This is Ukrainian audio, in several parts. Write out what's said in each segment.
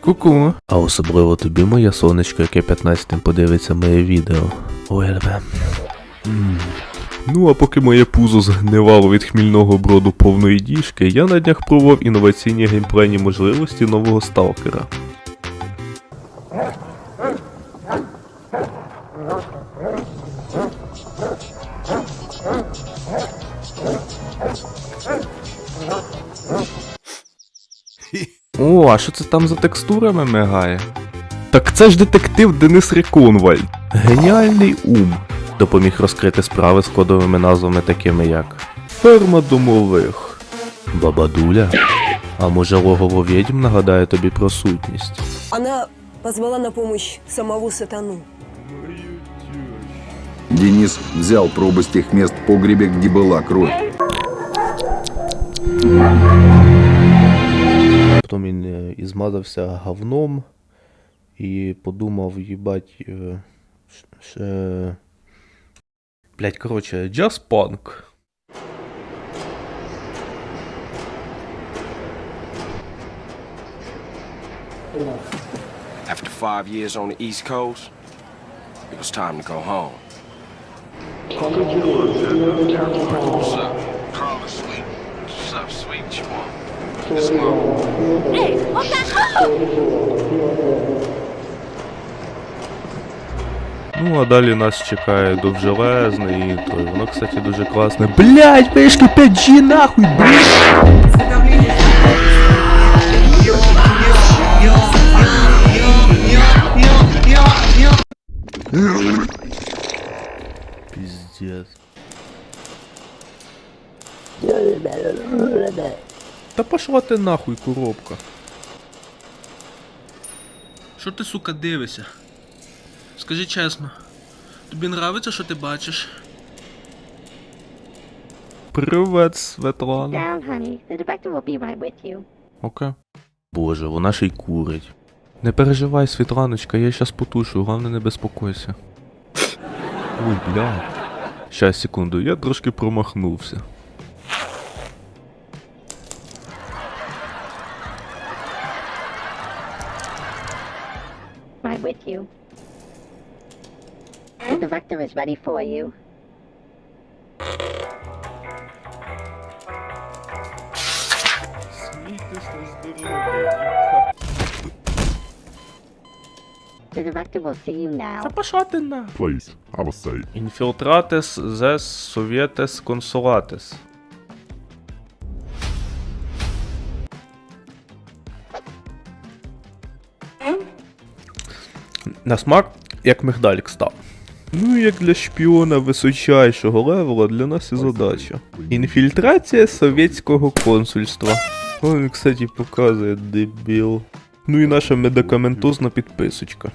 Ку-ку. А особливо тобі, моє сонечко, яке 15-тим подивиться моє відео. ОЛВ. Ну, а поки моє пузо згнивало від хмільного броду повної діжки, я на днях пробував інноваційні геймплейні можливості нового сталкера. О, а що це там за текстурами мигає? Так це ж детектив Денис Реконвальд. Геніальний ум. Допоміг розкрити справи з кодовими назвами такими як Ферма домових. Бабадуля. А може логово відьм нагадає тобі про сутність? Она позвала на помощь самого сатану. Денис взял пробы с тех мест в погребе, где была кровь. Потім він е, і змазався говном і подумав, їбать. е, Ще... Блять, короче, джаз панк. After five years on the East Coast, it was time to go home. What's up? This mom. Ну, а далі нас чекає довжелезний інтро. І воно, кстати, дуже класне. Блять, пишки 5G нахуй, блять! Та пошла ти нахуй, коробка. Що ти, сука, дивишся? Скажи чесно, тобі нравиться, що ти бачиш? Привет, Светлана. down, honey. The director will be right with you. Окей. Боже, вона ще й курить. Не переживай, Світланочка, я щас потушу, головне не безпокойся. Ой, бля. Щас, секунду, я трошки промахнувся. The is ready for you. The director will see you now. пошла ти на. Please, have a seat. Інфілтратес зес совєтес консулатес. На смак, як мигдалік став. Ну, як для шпіона височайшого левела для нас і задача. Інфільтрація совєтського консульства. Ой, кстати, показує дебіл. Ну і наша медикаментозна підписочка.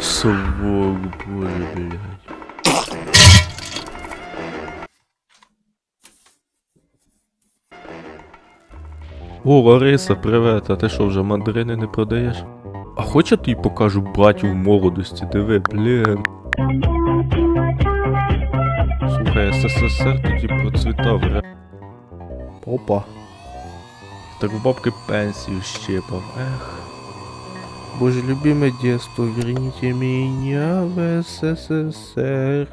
Совок, боже, блядь. О, Лариса, привет, а ти що вже мандарини не продаєш? А хоч я тобі покажу братів молодості, диви, блін. Слухай, СССР тоді процвітав, ре. Опа. Так в бабки пенсію щепав, ех. Боже, любимое детство, верните меня в СССР.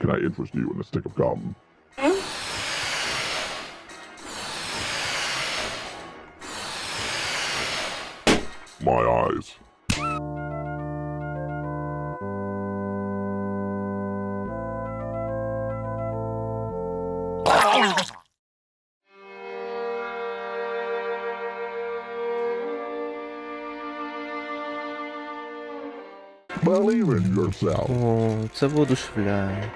Can I interest you in a stick of gum? My eyes. Believe in yourself. О, це воодушевляє.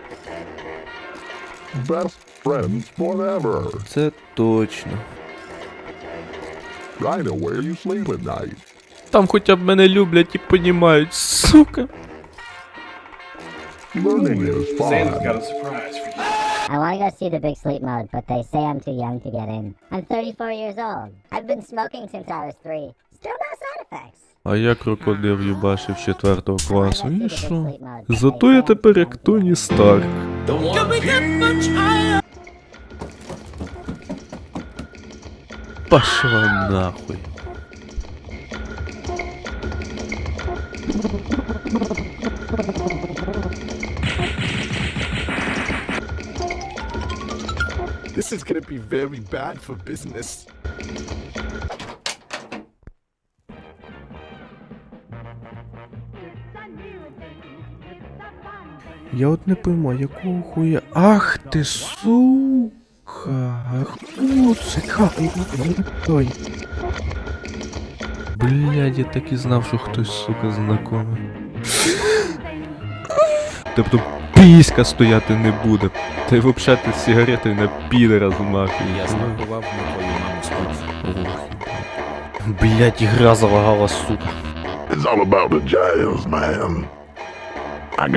Best friends forever. Це точно. I know where you sleep at night. Там хоча б мене люблять і понімають, сука. Learning is fun. I want to go see the big sleep mode, but they say I'm too young to get in. I'm 34 years old. I've been smoking since I was three. Still no side effects. А я крокодил їбашив з 4 класу. І the що? Зато я тепер як Тоні Старк. Пошла нахуй. This is gonna be very bad for business. Я от не пойму, якого хуя. Ах ти сука. Хуцика. Ой. Блядь, я так і знав, що хтось, сука, знакомий. Тобто піська стояти не буде. Та й взагалі ти сигарети на підера змахуєш. Я смакував на твою маму Блядь, ігра залагала, сука. It's all about the jazz, man.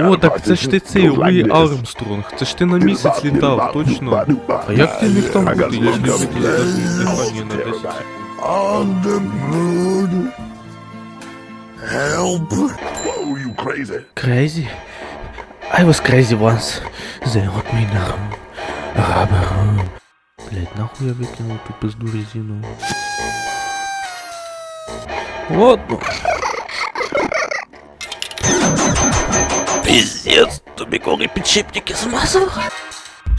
О, так це ж ти цей Луї. Армстронг. Це ж ти на місяць літав, точно. А як ти міг там бути? Я ж не бачив дихання на 10. On the moon. Help. Whoa, you crazy. Crazy? I was crazy once. They got me now. Рабером. Блять, нахуй я викинув ту пизду резину. Ладно. Пиздец, тобі коли підшипники змазав?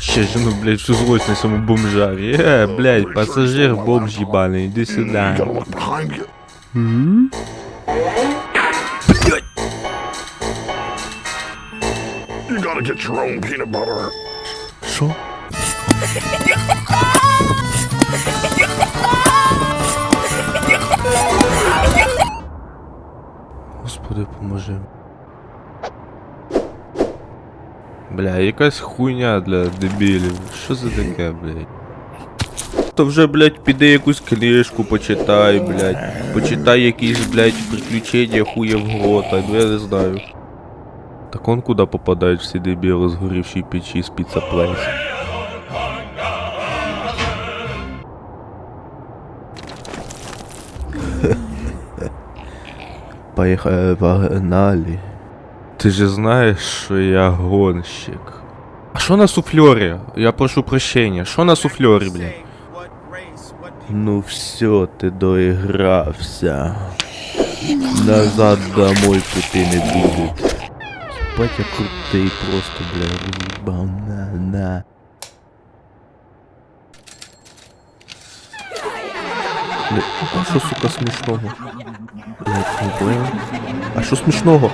Ще ж ну, блядь, що злость на цьому бомжарі. Е, блядь, пасажир бомж їбаний, іди сюди. gotta look behind you. You gotta get your own peanut butter. Що? Господи, поможи. Бля, якась хуйня для дебілів. Що за таке, блядь? То вже, блядь, піди якусь книжку почитай, блядь. Почитай якісь, блядь, приключення хуя в грота, ну я не знаю. Так он куди попадають всі дебіли згорівші печі з піца плейс. Поїхали, погнали. Ти же знаєш, що я гонщик. А що на суфльорі? Я прошу прощення. Що на суфльорі, блядь? Ну все, ти доігрався. Назад домой пути не будуть. Ебать я крутий просто, бля, роз'їбав на на. Бля, а що, сука, смішного? Блять, не понял. А що смішного?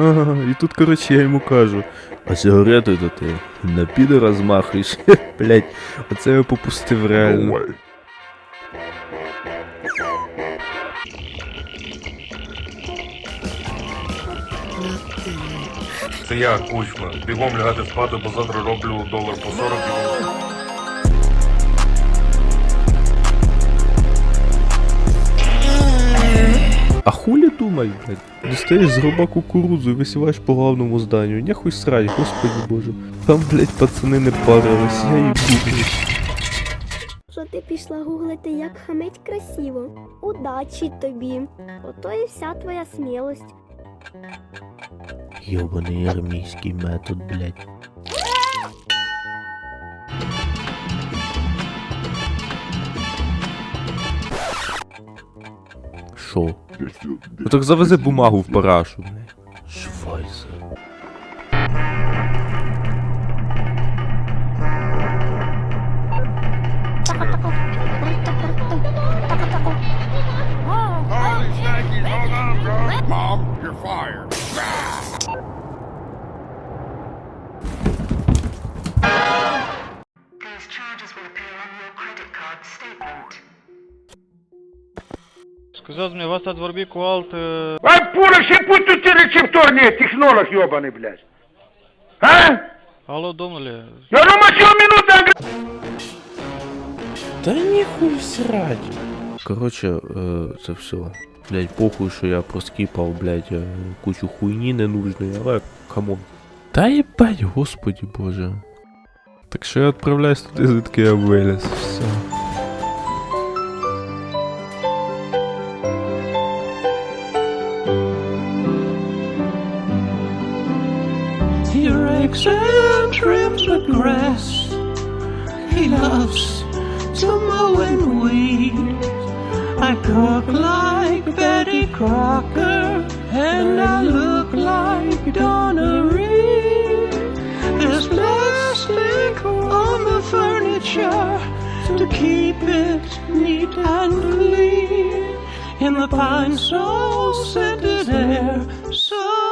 Ага, і тут, коротше, я йому кажу, а сигарети то ти на підера змахуєш. Блять, оце я попустив реально. Це я, кучма. Бігом лягати спати, бо завтра роблю долар по 40 А хулі думать, блядь? Достаєш з гроба кукурудзу і висіваєш по главному зданню. Нехуй срать, господи боже. Там, блядь, пацани не парились, я їх гуглю. Що ти пішла гуглити, як хамить красиво? Удачі тобі. Ото і вся твоя смілость. Йобаний армійський метод, блядь. Шо? Ну так завези бумагу в парашу, блядь. Швайзер. Сказав мені, вас тут ворбі куалт... А пура ще путу ти рецепторні, технолог йобаний, блядь. А? Алло, домнули. Я на масю минута, Та ніхуй срать. Коротше, е, це все. Блять, похуй, що я проскіпав, блять, е, кучу хуйні ненужної, але камон. Та їбать, господі боже. Так що я відправляюсь туди, звідки я виліз. Все. He rakes and trims the grass. He loves to mow and weed. I cook like Betty Crocker, and I look like Donna Reed. There's plastic on the furniture to keep it neat and clean. In the pine so scented air, so